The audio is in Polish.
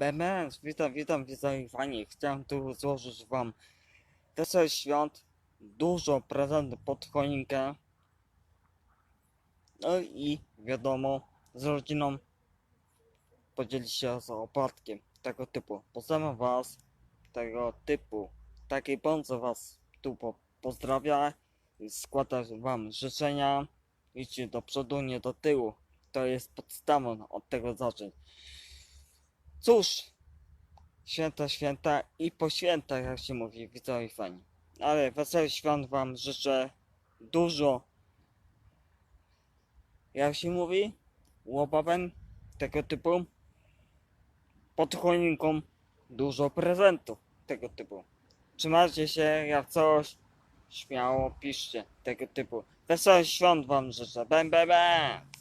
BMS, witam, witam, witam fani. Chciałem tu złożyć wam wesołych świąt, dużo prezentów pod choinkę. No i wiadomo, z rodziną podzielić się z opłatkiem tego typu. Pozdrawiam was, tego typu, takiej bądź was tu po, pozdrawia, składam wam życzenia, idźcie do przodu, nie do tyłu. To jest podstawą od tego zacząć. Cóż, święta, święta i po świętach, jak się mówi, widzowie i fani. Ale wesołych świąt wam życzę dużo, jak się mówi, łobawem tego typu, pod choinką dużo prezentów tego typu. Trzymajcie się, jak coś, śmiało piszcie tego typu. Wesołych świąt wam życzę, bam, bam, bam.